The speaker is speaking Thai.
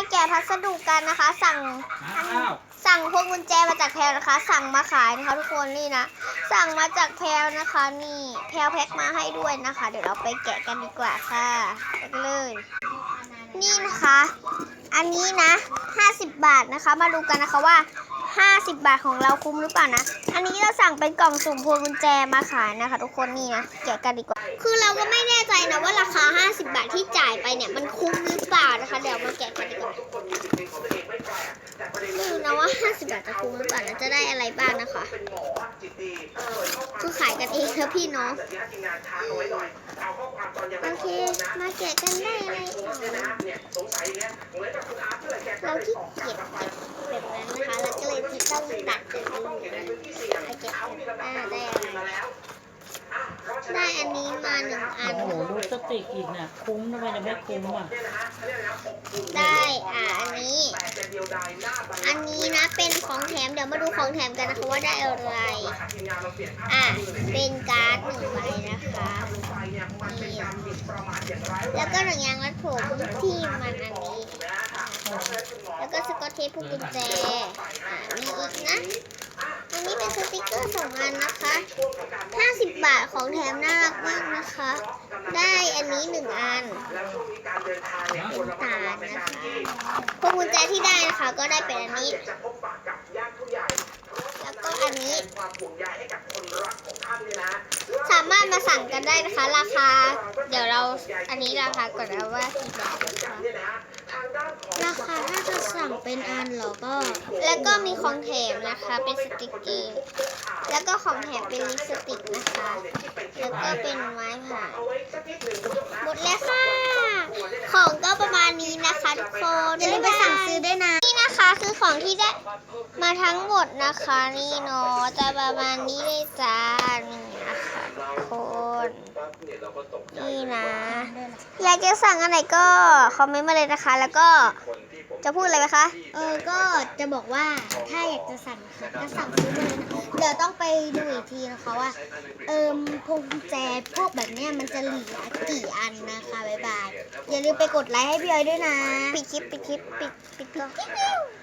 มาแกะพัสดุกันนะคะ สั่งอ้าวสั่งพวงกุญแจมาจากแพลนะคะ สั่งมาขายนะคะทุกคนนี่นะสั่งมาจากแพลนะคะ นี่แพลแพ็คมาให้ด้วยนะคะ เดี๋ยวเราไปแกะกันดีกว่าค่ะไปกันเลย นี่นะคะ อันนี้นะ50 บาทนะคะ มาดูกันนะคะว่า50 บาทของเราคุ้มหรือเปล่านะ อันนี้เราสั่งเป็นกล่องสุ่มพวงกุญแจมาขายนะคะ ทุกคนนี่นะแกะกันดีกว่า คือเราก็ไม่แน่ใจนะว่าราคา 50 บาทที่จ่ายไปเนี่ยมันคุ้มหรือเปล่านะคะ เดี๋ยวมาแกะกันดีกว่าไม่รู้ นะว่า50บาทจะคุ้มหรือเปล่านะจะได้อะไรบ้างนะคะคือขายกันเองครับพี่น้องโอเค มาแกะกันได้อะไรอ๋อเราที่เกียจเก็บแบบนั้นนะคะแล้วก็เลยที่ต้องตัดแบบนี้นะเอาเก็บอ่าได้อะไรได้อันนี้มาหนึ่งอันโอ้โหลูกสติกอีกเนี่ยคุ้มทำไมจะไม่คุ้มอะ ได้อ่าอันนี้อันนี้นะ เป็นของแถมเดี๋ยวมาดูของแถมกันนะคะว่าได้อะไร อ่าเป็นการ์ดหนึ่งใบนะคะนี่แล้วก็หนังยางรัดผมที่มันอันนี้ แล้วก็สกอตเทปพวกกุญแจอ่ามีอีกนะ อันนี้เป็นสติกเกอร์สองอันนะคะ 50 บาทของแถมน่ารักมากนะคะ ได้อันนี้หนึ่งอันเป็นตาลนะคะ กุญแจที่ได้นะคะ ก็ได้เป็นอันนี้ แล้วก็อันนี้ สามารถมาสั่งกันได้นะคะ ราคา เดี๋ยวเราอันนี้ราคาก่อนนะว่ากี่บาทนะคะราคาถ้าจะสั่งเป็นอันเหรอก็ แล้วก็มีของแถมนะคะ เป็นสติกเกอร์ แล้วก็ของแถมเป็นลิปสติกนะคะ แล้วก็เป็นไม้ผ่าหมดแล้วค่ะ ของก็ประมาณ นี้นะคะทุกคนอย่าลืมไปสั่งซื้อด้วยนะ นี่นะคะคือของที่ได้มาทั้งหมดนะคะนี่เนาะจะประมาณนี้เลยจ้านี่นะคะทุกคนนี่นะอยากจะสั่งอะไรก็คอมเมนต์มาเลยนะคะ แล้วก็จะพูดอะไรไหมคะ เออ ก็จะบอกว่าถ้าอยากจะสั่งค่ะก็สั่งซื้อมาเลยนะเดี๋ยวต้องไปดูอีกทีนะคะว่า เอิมพวงกุญแจพวกแบบเนี้ยมันจะเหลือกี่อันนะคะบ๊ายบาย อย่าลืมไปกดไลค์ให้พี่ออยด้วยนะ ปิดคลิป ปิดคลิป ปิด ปิดกล้อง